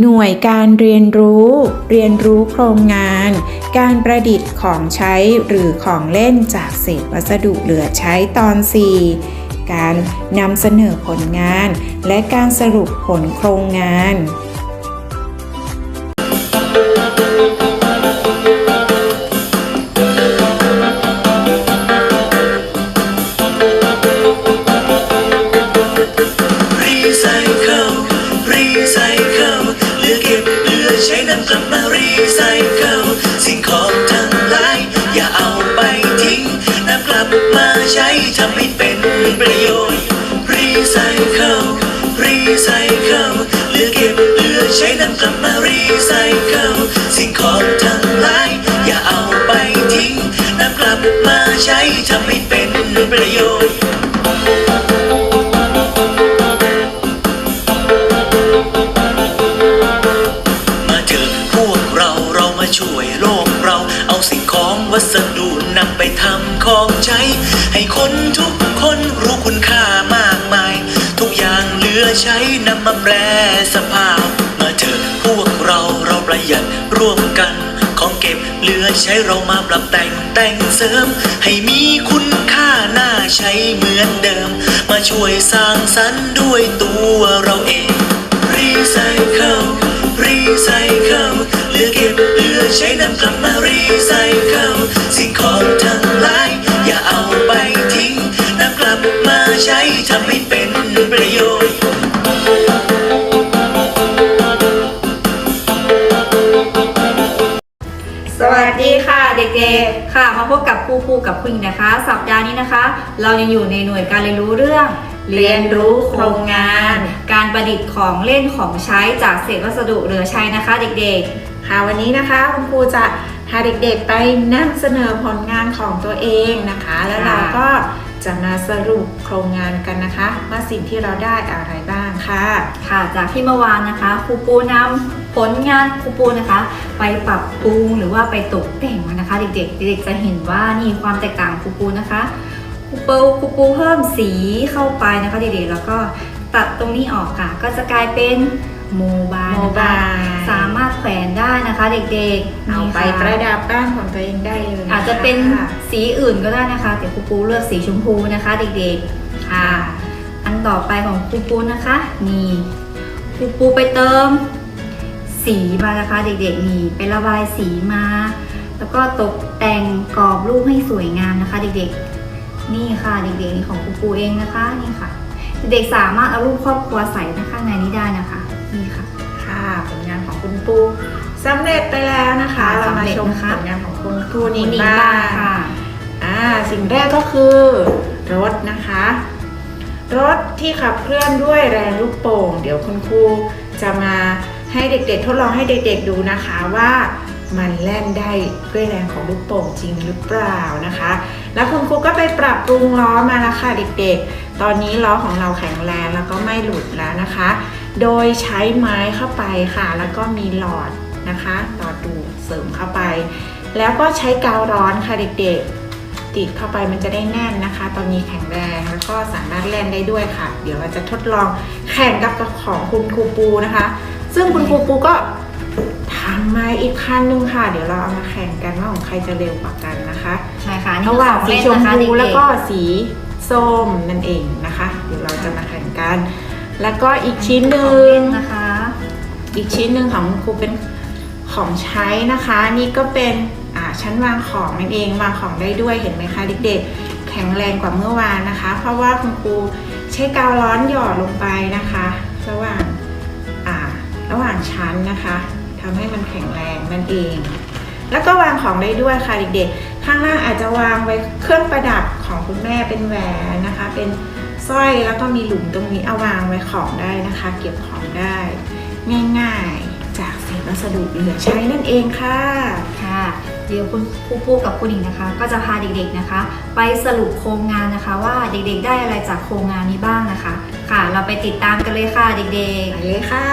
หน่วยการเรียนรู้ เรียนรู้โครงงาน การประดิษฐ์ของใช้หรือของเล่นจากเศษวัสดุเหลือใช้ตอน 4 การนำเสนอผลงาน และการสรุปผลโครงงาน ทำให้เป็นประโยชน์ รีไซเคิล รีไซเคิล เหลือเก็บเหลือใช้นำกลับมารีไซเคิล สิ่งของทั้งหลายอย่าเอาไปทิ้งนำกลับมาใช้ทำให้เป็นประโยชน์มาเถอะพวกเราเรามาช่วยโลกเรา เอาสิ่งของวัสดุนำไปทำของใช้ ทุกคนรู้คุณค่ามากมาย ทุกอย่างเหลือใช้นำมาแปรสภาพ มาเถอะพวกเราเราประหยัดร่วมกัน ของเก็บเหลือใช้เรามาปรับแต่งแต่งเสริม ให้มีคุณค่าน่าใช้เหมือนเดิม มาช่วยสร้างสรรค์ด้วยตัวเราเองรีไซเคิลรีไซเคิลเหลือเก็บเหลือใช้นำกลับมารีไซเคิลสิ่งของทั้ง ใช้ทำให้เป็นประโยชน์สวัสดีค่ะเด็กๆ ค่ะมาพบกับครูครูกับคุณนะคะ สัปดาห์นี้นะคะ เรายังอยู่ในหน่วยการเรียนรู้เรื่อง เรียนรู้โครงงาน การประดิษฐ์ของเล่นของใช้จากเศษวัสดุเหลือใช้นะคะ เด็กๆ ค่ะวันนี้นะคะคุณครูจะพาเด็กๆไปนำเสนอผลงานของตัวเองนะคะ แล้วเราก็ จะมาสรุปโครงงานกันนะคะว่าสิ่งที่เราได้อะไรบ้างค่ะ ค่ะ จากที่เมื่อวานนะคะครูปูนำผลงานครูปูนะคะ ไปปรับปรุงหรือว่าไปตกแต่งนะคะ เด็กๆ เด็กๆจะเห็นว่านี่ความแตกต่างครูปูนะคะครูปูครูปูเพิ่มสีเข้าไปนะคะเด็กๆแล้วก็ตัดตรงนี้ออกค่ะ ก็จะกลายเป็น โมบายโมนะคะบาย สามารถแขวนได้นะคะเด็กๆเอาไปนี่ค่ประดับบ้านของตัวเองได้เลยอาจจะเป็นค่ะสีอื่นก็ได้นะคะแต่ครูปูเลือกสีชมพูนะคะเด็กๆค่ะ อันต่อไปของครูปูนะคะนี่ครูปูไปเติม สีมานะคะเด็กๆนี่ไประบายสีมา แล้วก็ตกแต่งกรอบรูปให้สวยงามนะคะ เด็กๆ นี่ค่ะเด็กๆนี่ของครูปูเองนะคะนี่ค่ะ เด็กๆสามารถเอารูปครอบครัวใส่ข้างในนี้ได้นะคะ นี่ค่ะ ค่ะผลงานของคุณปูสำเร็จไปแล้วนะคะค่ะเรามาชมสำเร็จนะคะผลงานของคุณครูนิงนี่บ้าบ้างงค่ะอ่าสิ่งแรกก็คือรถนะคะ รถที่ขับเคลื่อนด้วยแรงลูกโป่ง เดี๋ยวคุณครูจะมาให้เด็กๆ ทดลองให้เด็กๆดูนะคะว่ามันแล่นได้ด้วยแรงของลูกโป่งจริงหรือเปล่านะคะ แล้วคุณครูก็ไปปรับปรุงล้อมาแล้วค่ะเด็กๆ ตอนนี้ล้อของเราแข็งแรงแล้วก็ไม่หลุดแล้วนะคะ โดยใช้ไม้เข้าไปค่ะ แล้วก็มีหลอดนะคะหลอดดูดเสริมเข้าไป แล้วก็ใช้กาวร้อนค่ะเด็กๆ ติดเข้าไปมันจะได้แน่นนะคะ ตอนนี้แข็งแรงแล้วก็สามารถเล่นได้ด้วยค่ะ เดี๋ยวเราจะทดลองแข่งกับของคุณครูปูนะคะ ซึ่งคุณครูปูก็ทำมาอีกคันนึงค่ะ เดี๋ยวเราเอามาแข่งกันว่าของใครจะเร็วกว่ากันนะคะใช่ค่ะนี่ระหว่างของสีเล่นชมนะคะพูเด็กๆแล้วก็สีส้มนั่นเองนะคะ เดี๋ยวเราจะมาแข่งกัน แล้วก็อีกชิ้นหนึ่ของเล่งนนะคะ อีกชิ้นหนึ่งของคุณครูเป็นของใช้นะคะ นี่ก็เป็นอ่าชั้นวางของนั่นเองวางของได้ด้วยเห็นไหมคะเด็กๆแข็งแรงกว่าเมื่อวานนะคะ เพราะว่าคุณครูใช้กาวร้อนหยอดลงไปนะคะระหว่างอ่าระหว่างชั้นนะคะทำให้มันแข็งแรงนั่นเอง แล้วก็วางของได้ด้วยค่ะเด็กๆ ข้างล่างอาจจะวางไว้เครื่องประดับของคุณแม่เป็นแหวนนะคะ เป็น สร้อยแล้วก็มีหลุมตรงนี้เอาวางไว้ของได้นะคะ เก็บของได้ ง่ายๆ จากเศษวัสดุเหลือใช้นั่นเองค่ะค่ะ เดี๋ยวคุณครูปูกับคุณหญิงนะคะ ก็จะพาเด็กๆนะคะ ไปสรุปโครงงานนะคะ ว่าเด็กๆได้อะไรจากโครงงานนี้บ้างนะคะ ค่ะ เราไปติดตามกันเลยค่ะเด็กไปเลยค่ะ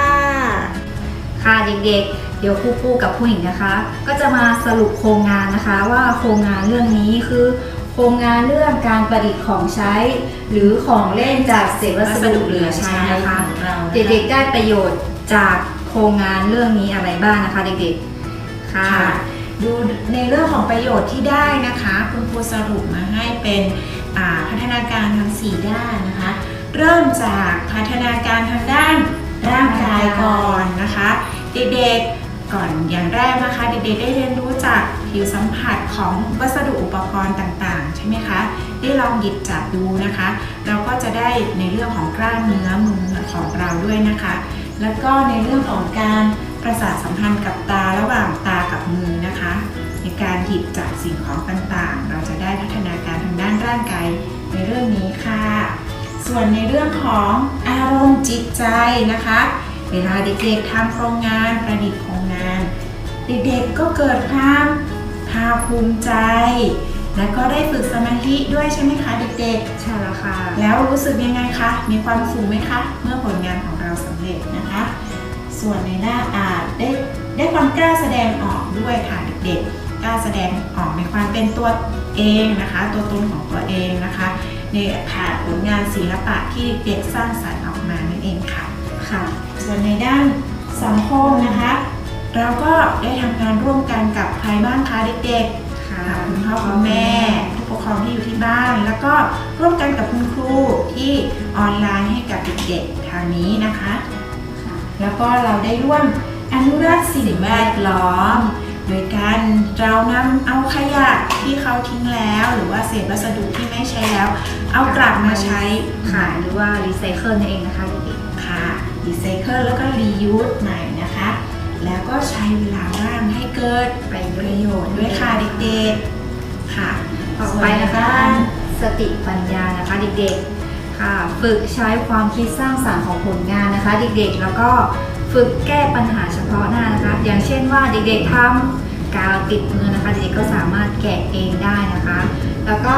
ๆค่ะเด็กๆเดี๋ยวครูปูกับคุณหญิงนะคะ ก็จะมาสรุปโครงงานนะคะ ว่าโครงงานเรื่องนี้คือ โครงงานเรื่องการประดิษฐ์ของใช้ หรือของเล่นจากเศษวัสดุเหลือใช้นะคะ เด็กๆได้ประโยชน์จากโครงงานเรื่องนี้อะไรบ้างนะคะเด็กๆ ค่ะค่ะดูในเรื่องของประโยชน์ที่ได้นะคะ คุณครูสรุปมาให้เป็นอ่าพัฒนาการทั้ง 4 ด้านนะคะ เริ่มจากพัฒนาการทางด้านร่างกายก่อนนะคะ เด็กๆ ก่อนอย่างแรกนะคะเด็กๆได้เรียนรู้จากผิวสัมผัสของวัสดุอุปกรณ์ต่างๆ ใช่ไหมคะ ได้ลองหยิบจับดูนะคะ เราก็จะได้ในเรื่องของกล้ามเนื้อมือของเราด้วยนะคะ แล้วก็ในเรื่องของการประสาทสัมพันธ์กับตาระหว่างตากับมือนะคะ ในการหยิบจับสิ่งของต่างๆ เราจะได้พัฒนาการทางด้านร่างกายในเรื่องนี้ค่ะ ส่วนในเรื่องของอารมณ์จิตใจนะคะ เวลาเด็กๆทำโครงงานประดิษฐ์ เด็กๆก็เกิดความภาคภูมิใจ และก็ได้ฝึกสมาธิด้วยใช่ไหมคะเด็กๆ ใช่แล้วค่ะ แล้วรู้สึกยังไงคะ มีความสุขไหมคะ เมื่อผลงานของเราสำเร็จนะคะ ส่วนในหน้าอาจได้ได้ความกล้าแสดงออกด้วยค่ะเด็กๆ กล้าแสดงออกในความเป็นตัวเองนะคะ ตัวตนของตัวเองนะคะ ในผ่านผลงานศิลปะที่เด็กสร้างสรรค์ออกมานั่นเองค่ะ ค่ะ ส่วนในด้านสังคมนะคะ เราก็ได้ทำงานร่วมกันกับใครบ้างคะเด็กๆค่ะค่ะคุณพ่อคุณแม่ ผู้ปกครองที่อยู่ที่บ้าน แล้วก็ร่วมกันกับคุณครูที่ออนไลน์ให้กับเด็กๆทางนี้นะคะค่ะแล้วก็เราได้ร่วมอนุรักษ์สิ่งแวดล้อม โดยการเรานำเอาขยะที่เขาทิ้งแล้ว หรือว่าเศษวัสดุที่ไม่ใช้แล้ว เอากลับมาใช้ค่ะหรือว่ารีไซเคิลนั่นเองนะคะเด็กค่ะรีไซเคิลแล้วก็รียูสใหม่นะคะ แล้วก็ใช้เวลาว่างให้เกิดประโยประโยชน์ด้วยค่ะเด็กๆค่ะ ต่อไปนะคะสติปัญญานะคะเด็กๆค่ะ ฝึกใช้ความคิดสร้างสรรค์ของผลงานนะคะ เด็กๆ แล้วก็ฝึกแก้ปัญหาเฉพาะหน้านะคะ อย่างเช่นว่าเด็กๆทำกาวติดมือนะคะ เด็กๆก็สามารถแกะเองได้นะคะ แล้วก็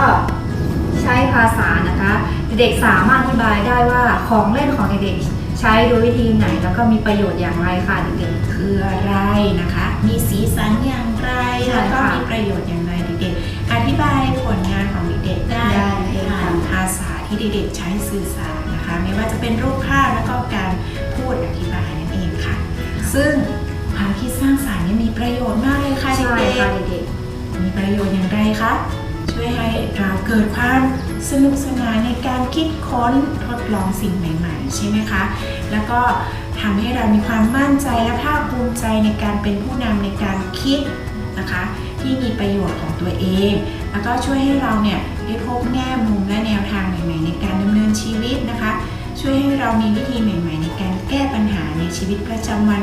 ใช้ภาษานะคะ เด็กๆสามารถอธิบายได้ว่าของเล่นของเด็กๆ ใช้โดยวิธีไหนแล้วก็มีประโยชน์อย่างไรค่ะเด็กคืออะไรนะคะ มีสีสันอย่างไร ใช่แล้วก็ค่ะ มีประโยชน์อย่างไรเด็กๆ อธิบายผลงานของเด็กๆได้ได้เลยค่ะ ผ่านภาษาที่เด็กๆใช้สื่อสารนะคะ ไม่ว่าจะเป็นรูปภาพแล้วก็การพูดอธิบายนั่นเองค่ะ ซึ่งความคิดสร้างสรรค์นี่มีประโยชน์มากเลยค่ะๆใช่เด็กค่ะเด็กๆมีประโยชน์อย่างไรคะ ช่วยให้เราเกิดความสนุกสนานในการคิดค้นทดลองสิ่งใหม่ ๆ ใช่ไหมคะ แล้วก็ทำให้เรามีความมั่นใจและภาคภูมิใจในการเป็นผู้นำในการคิดนะคะ ที่มีประโยชน์ของตัวเอง แล้วก็ช่วยให้เราเนี่ยได้พบแง่มุมและแนวทางใหม่ๆ ในการดำเนินชีวิตนะคะ ช่วยให้เรามีวิธีใหม่ๆ ในการแก้ปัญหาในชีวิตประจำวัน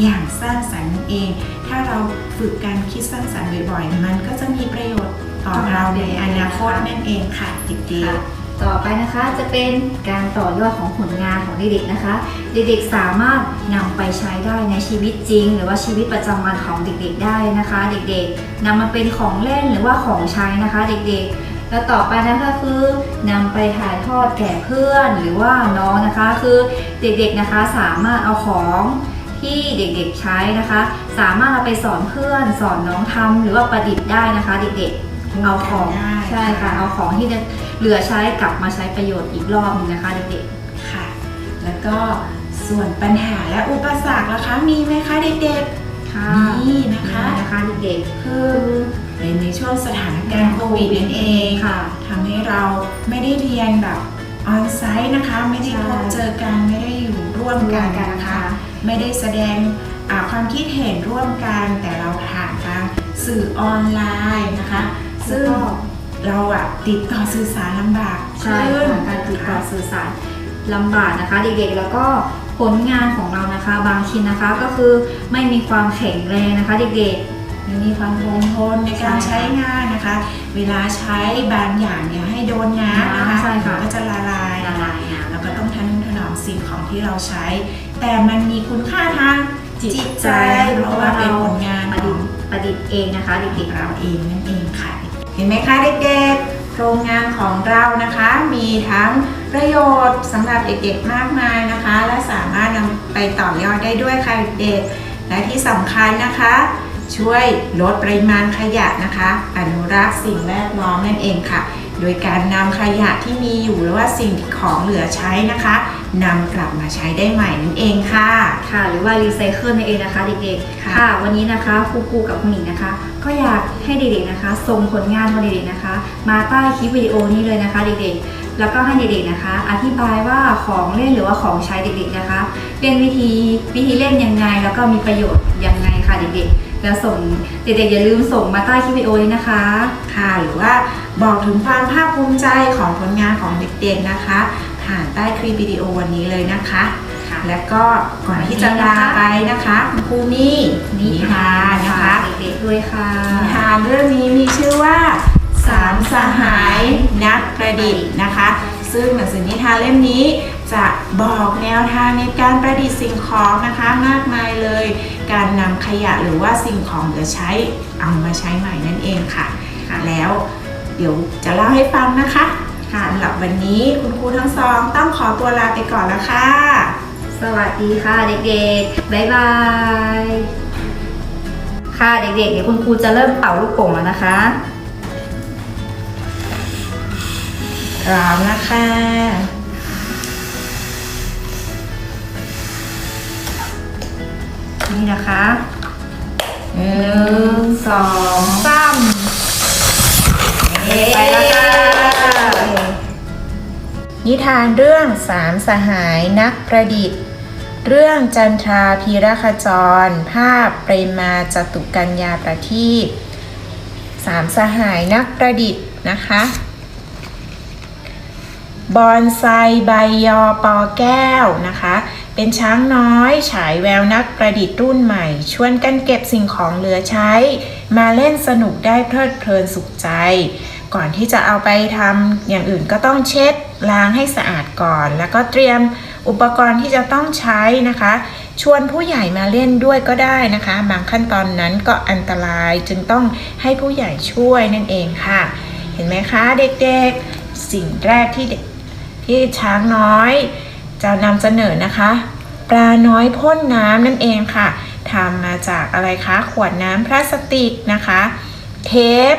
อย่างสร้างสรรค์นั่นเอง ถ้าเราฝึกการคิดสร้างสรรค์บ่อยๆ มันก็จะมีประโยชน์ ต่อเราในอนาคตนั่นเองค่ะเด็กค่ะต่อไปนะคะจะเป็นการต่อยอดของผลงานของเด็กๆนะคะ เด็กๆสามารถนำไปใช้ได้ในชีวิตจริง หรือว่าชีวิตประจำวันของเด็กๆได้นะคะ เด็กๆนำมาเป็นของเล่นหรือว่าของใช้นะคะ เด็กๆ แล้วต่อไปนะคะคือนำไปถ่ายทอดแก่เพื่อนหรือว่าน้องนะคะ คือเด็กๆนะคะสามารถเอาของที่เด็กๆใช้นะคะ สามารถเอาไปสอนเพื่อนสอนน้องทำหรือว่าประดิษฐ์ได้นะคะ เด็กๆ เอาของได้ใช่ค่ะ เอาของที่เหลือใช้กลับมาใช้ประโยชน์อีกรอบหนึงนะคะเด็กๆค่ะ แล้วก็ส่วนปัญหาและอุปสรรคล่ะคะมีไหมคะเด็กๆค่ะๆมีนะคะนะคะเด็กคือเป็นในช่วงสถานการณ์โควิดนั่นเองๆค่ะทำให้เราไม่ได้เรียนแบบออนไซต์นะคะ ไม่ได้ใช่พบเจอกันไม่ได้อยู่ร่วมกันนะคะ ไม่ได้แสดงอ่าความคิดเห็นร่วมกันแต่เราผ่านทางสื่อออนไลน์นะคะ ซึ่งแล้วก็เราอะติดต่อสื่อสารลำบากใช่ขึ้นค่ะการติดต่อสื่อสารลำบากนะคะ เด็กๆแล้วก็ผลงานของเรานะคะบางชิ้นนะคะก็คือไม่มีความแข็งแรงนะคะเด็กไม่มีความคงทนในการใช่ใช้งานนะคะ เวลาใช้บางอย่างอย่าให้โดนน้ำนะคะใช่ค่ะมันก็จะละลายๆละลายน้ำแล้วก็ต้องทนุถนอมสิ่งของที่เราใช้ แต่มันมีคุณค่าทางจิตใจเพราะว่าเป็นผลงานประขดิอษงฐ์ประดิษฐ์เองนะคะเด็กๆเราเองนั่นเองค่ะเห็นไหมคะเด็กๆ โครงงานของเรานะคะ มีทั้งประโยชน์สำหรับเด็กๆมากมายนะคะ และสามารถนำไปต่อยอดได้ด้วยค่ะเด็กๆและที่สำคัญนะคะ ช่วยลดปริมาณขยะนะคะ อนุรักษ์สิ่งแวดล้อมนั่นเองค่ะ โดยการนำขยะที่มีอยู่หรือว่าสิ่งของเหลือใช้นะคะนำกลับมาใช้ได้ใหม่นั่นเองค่ะ ค่ะ หรือว่ารีไซเคิลนั่นเองนะคะเด็กๆ ค่ะค่ะวันนี้นะคะครูปูกับคุณหมิงนะคะ ก็อยากให้เด็กๆนะคะส่งผลงานของเด็กๆนะคะ มาใต้คลิปวิดีโอนี้เลยนะคะเด็กๆ แล้วก็ให้เด็กๆนะคะ อธิบายว่าของเล่นหรือว่าของใช้เด็กๆนะคะ เล่นวิธีวิธีเล่นยังไง แล้วก็มีประโยชน์ยังไงค่ะเด็กๆแล้วส่งเด็กๆอย่าลืมส่งมาใต้คลิปวิดีโอนี้นะคะ ค่ะหรือว่าบอกถึงความภาคภูมิใจของผลงานของเด็กๆนะคะ ผ่านใต้คลิปวิดีโอวันนี้เลยนะคะค่ะ และก็ก่อนที่จะลาไปนะคะคุณครูมีนิทานนะคะเด็กๆด้วยค่ะนิทานเรื่องนี้มีชื่อว่าสามสหายนักประดิษฐ์นะคะ ซึ่งหนังสือนิทานเล่มนี้จะบอกแนวทางในการประดิษฐ์สิ่งของนะคะมากมายเลย การนำขยะหรือว่าสิ่งของเหลือใช้เอามาใช้ใหม่นั่นเองค่ะค่ะแล้วเดี๋ยวจะเล่าให้ฟังนะคะค่ะสำหรับวันนี้คุณครูทั้งสองต้องขอตัวลาไปก่อนแล้วค่ะ สวัสดีค่ะเด็กๆ บ๊ายบาย ค่ะเด็กๆ เดี๋ยวคุณครูจะเริ่มเป่าลูกโป่งแล้วนะคะพร้อมนะคะนี่นะคะหนึ่งสองสามไปแล้วค่ะนิทานเรื่องสามสหายนักประดิษฐ์ เรื่องจันทราพีรคจร ภาพเปรมาจตุกัญญาประทีปสามสหายนักประดิษฐ์นะคะบอนไซใบยอปอแก้วนะคะ เป็นช้างน้อย ฉายแววนักประดิษฐ์รุ่นใหม่ ชวนกันเก็บสิ่งของเหลือใช้ มาเล่นสนุกได้เพลิดเพลินสุขใจ ก่อนที่จะเอาไปทำอย่างอื่นก็ต้องเช็ดล้างให้สะอาดก่อน แล้วก็เตรียม อุปกรณ์ที่จะต้องใช้นะคะ ชวนผู้ใหญ่มาเล่นด้วยก็ได้นะคะ บางขั้นตอนนั้นก็อันตรายจึงต้องให้ผู้ใหญ่ช่วยนั่นเองค่ะ เห็นไหมคะเด็กๆ สิ่งแรกที่เด็กที่ช้างน้อย จะนำเสนอนะคะ ปลาน้อยพ่นน้ำนั่นเองค่ะทำมาจากอะไรคะขวดน้ำพลาสติกนะคะ เทป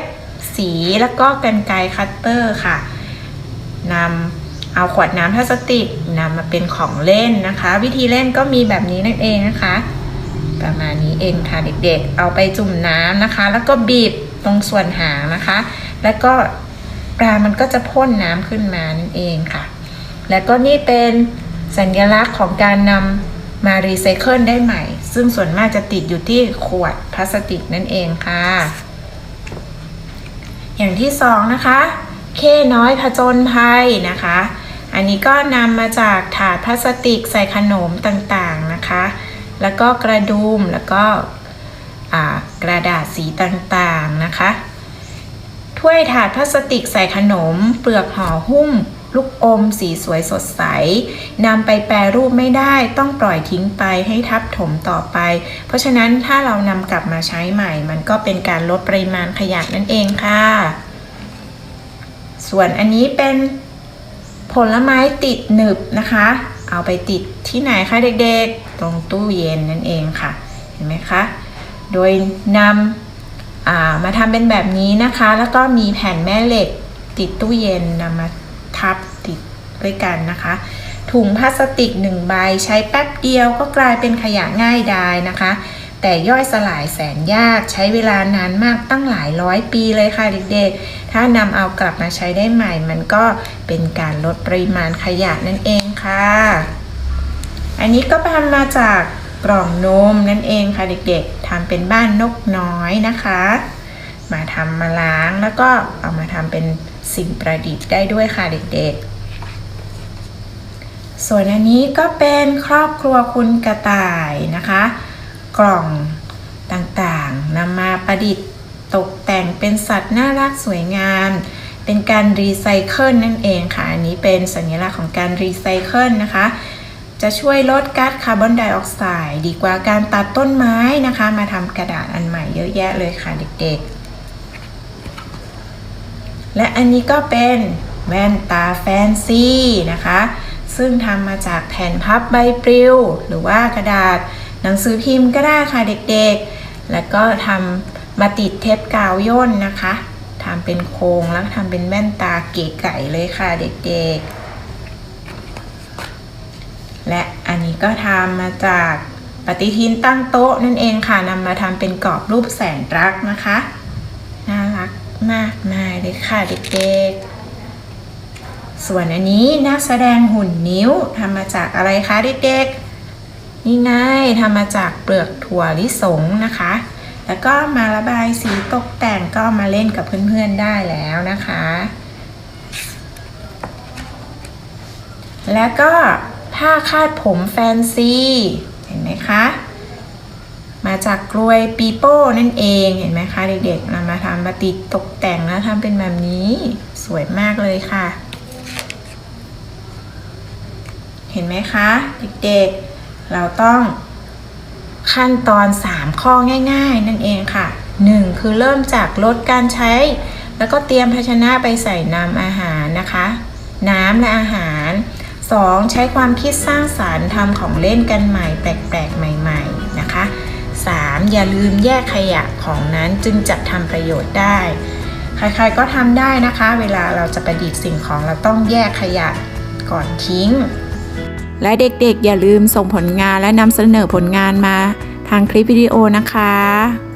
สีแล้วก็กันไกรคัตเตอร์ค่ะนำ เอาขวดน้ำพลาสติกนำมาเป็นของเล่นนะคะ วิธีเล่นก็มีแบบนี้นั่นเองนะคะ ประมาณนี้เองค่ะเด็กๆ เอาไปจุ่มน้ำนะคะ แล้วก็บีบตรงส่วนหางนะคะ แล้วก็ปลามันก็จะพ่นน้ำขึ้นมานั่นเองค่ะ แล้วก็นี่เป็นสัญลักษณ์ของการนำมารีไซเคิลได้ใหม่ ซึ่งส่วนมากจะติดอยู่ที่ขวดพลาสติกนั่นเองค่ะ อย่างที่สองนะคะ เคน้อยผจญภัยนะคะ อันนี้ก็นำมาจากถาดพลาสติกใส่ขนมต่างๆนะคะ แล้วก็กระดุมแล้วก็กระดาษสีต่างๆนะคะ ถ้วยถาดพลาสติกใส่ขนม เปลือกห่อหุ้ม ลูกอมสีสวยสดใสนำไปแปรรูปไม่ได้ต้องปล่อยทิ้งไปให้ทับถมต่อไป เพราะฉะนั้นถ้าเรานำกลับมาใช้ใหม่ มันก็เป็นการลดปริมาณขยะนั่นเองค่ะ ส่วนอันนี้เป็น ผลไม้ติดหนึบนะคะ เอาไปติดที่ไหนคะเด็กๆ ตรงตู้เย็นนั่นเองค่ะ เห็นไหมคะ โดยนำามาทำเป็นแบบนี้นะคะ แล้วก็มีแผ่นแม่เหล็กติดตู้เย็นนำมาทับติดด้วยกันนะคะ ถุงพลาสติกหนึ่งใบใช้แป๊บเดียวก็กลายเป็นขยะง่ายดายนะคะ แต่ย่อยสลายแสนยากใช้เวลานานมากตั้งหลายร้อยปีเลยค่ะเด็กๆ ถ้านำเอากลับมาใช้ได้ใหม่ มันก็เป็นการลดปริมาณขยะนั่นเองค่ะ อันนี้ก็ทำมาจากกล่องนมนั่นเองค่ะเด็กๆทำเป็นบ้านนกน้อยนะคะ มาทำมาล้างแล้วก็เอามาทำเป็นสิ่งประดิษฐ์ได้ด้วยค่ะเด็กๆส่วนอันนี้ก็เป็นครอบครัวคุณกระต่ายนะคะ กล่องต่างๆนำมาประดิษฐ์ตกแต่งเป็นสัตว์น่ารักสวยงาม เป็นการรีไซเคิลนั่นเองค่ะ อันนี้เป็นสัญลักษณ์ของการรีไซเคิลนะคะ จะช่วยลดก๊าซคาร์บอนไดออกไซด์ดีกว่าการตัดต้นไม้นะคะ มาทำกระดาษอันใหม่เยอะแยะเลยค่ะเด็กๆ และอันนี้ก็เป็นแว่นตาแฟนซีนะคะ ซึ่งทำมาจากแผ่นพับใบปลิว หรือว่ากระดาษ หนังสือพิมพ์ก็ได้ค่ะเด็กๆ แล้วก็ทำมาติดเทปกาวย่นนะคะทำเป็นโครงแล้วทำเป็นแว่นตาเก๋ไก่เลยค่ะเด็กๆ และอันนี้ก็ทำมาจากปฏิทินตั้งโต๊ะนั่นเองค่ะนำมาทำเป็นกรอบรูปแสนรักนะคะ น่ารักมากมายเลยค่ะเด็กๆ ส่วนอันนี้นักแสดงหุ่นนิ้วทำมาจากอะไรคะเด็กๆ นี่ไงทำมาจากเปลือกถั่วลิสงนะคะ แล้วก็มาระบายสีตกแต่งก็มาเล่นกับเพื่อนๆได้แล้วนะคะ แล้วก็ผ้าคาดผมแฟนซี เห็นไหมคะ มาจากกลวยปีโป้นั่นเอง เห็นไหมคะเด็กๆนำมาทำมาติดตกแต่งแล้วทำเป็นแบบนี้ สวยมากเลยค่ะ เห็นไหมคะ เด็กๆ เราต้องขั้นตอน 3 ข้อง่ายๆ นั่นเองค่ะ 1. คือเริ่มจากลดการใช้ แล้วก็เตรียมภาชนะไปใส่น้ำอาหารนะคะ น้ำและอาหาร 2. ใช้ความคิดสร้างสารรค์ทำของเล่นกันใหม่แปลกๆ ใหม่ๆนะคะ 3. อย่าลืมแยกขยะของนั้นจึงจะทำประโยชน์ได้ ใครๆก็ทำได้นะคะ เวลาเราจะประดิษฐ์สิ่งของเราต้องแยกขยะก่อนทิ้ง และเด็กๆ อย่าลืมส่งผลงานและนำเสนอผลงานมาทางคลิปวิดีโอนะคะ